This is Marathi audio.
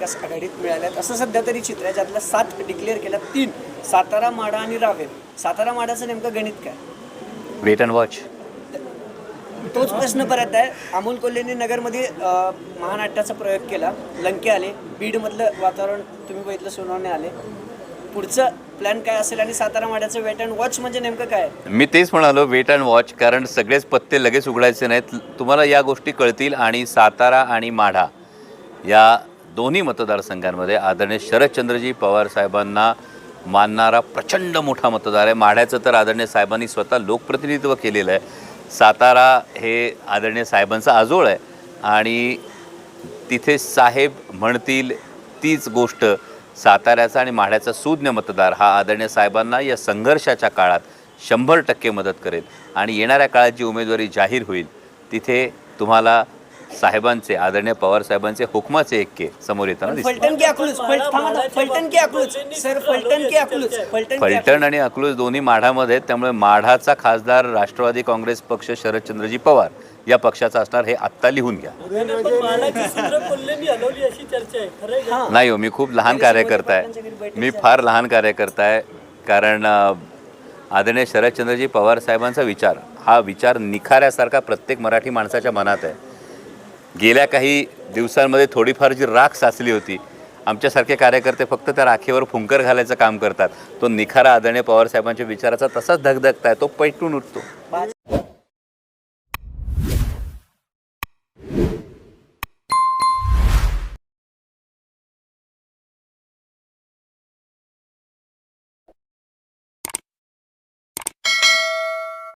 महाविकास आघाडीत मिळाल्यात. असं सध्या तरी चित्र आहे ज्यातल्या सात डिक्लेअर केल्या तीन. सातारा माडा आणि रावेर. सातारा माडाचं नेमकं गणित काय? वेट अँड वॉच तोच प्रश्न परत आहे. अमोल कोल्हेंनी नगरमध्ये महानाट्याचा प्रयोग केला. लंके आले. बीडमधलं वातावरण तुम्ही बघितलं सोनवणे आले. पुढचं प्लॅन काय असेल आणि सातारा माड्याचं वेट अँड वॉच म्हणजे नेमकं काय? मी तेच म्हणालो वेट अँड वॉच कारण सगळेच पत्ते लगेच उघडायचे नाहीत. तुम्हाला या गोष्टी कळतील आणि सातारा आणि माढा या दोन्ही मतदारसंघांमध्ये आदरणीय शरदचंद्रजी पवार साहेबांना मानणारा प्रचंड मोठा मतदार आहे. माढ्याचं तर आदरणीय साहेबांनी स्वतः लोकप्रतिनिधित्व केलेलं आहे. सातारा हे आदरणीय साहेबांचा आजोळ आहे. आणि तिथे साहेब म्हणतील तीच गोष्ट साताऱ्याचा आणि माढ्याचा सुज्ञ मतदार हा आदरणीय साहेबांना या संघर्षाच्या काळात शंभर टक्के मदत करेल. आणि येणाऱ्या काळात जी उमेदवारी जाहीर होईल तिथे तुम्हाला साहेबांचे आदरणीय पवार साहेबांचे हुकमाचे एक्के समोर येताना फलटण की अकलूज फल- थांबा ना, फलटण की अकलूज. सर फलटण की अकलूज फलटण की फलटण आणि अकलूज दोन्ही माढामध्ये आहेत त्यामुळे माढाचा खासदार राष्ट्रवादी काँग्रेस पक्ष शरदचंद्रजी पवार या पक्षाचा असणार हे आत्ता लिहून घ्या. पण मानाची सूत्र कोल्हेंनी हलवली अशी चर्चा आहे खरं आहे का? नाही हो मी खूप लहान कार्यकर्ता आहे. मी फार लहान कार्यकर्ता आहे कारण अ, आदरणीय शरदचंद्रजी पवार साहेबांचा विचार हा विचार निखाऱ्यासारखा प्रत्येक मराठी माणसाच्या मनात आहे. गेल्या काही दिवसांमध्ये थोडीफार जी राख साचली होती आमच्यासारखे कार्यकर्ते फक्त त्या राखेवर फुंकर घालायचं काम करतात. तो निखारा आदरणीय पवार साहेबांच्या विचाराचा तसाच धगधगताय तो पैटून उठतो.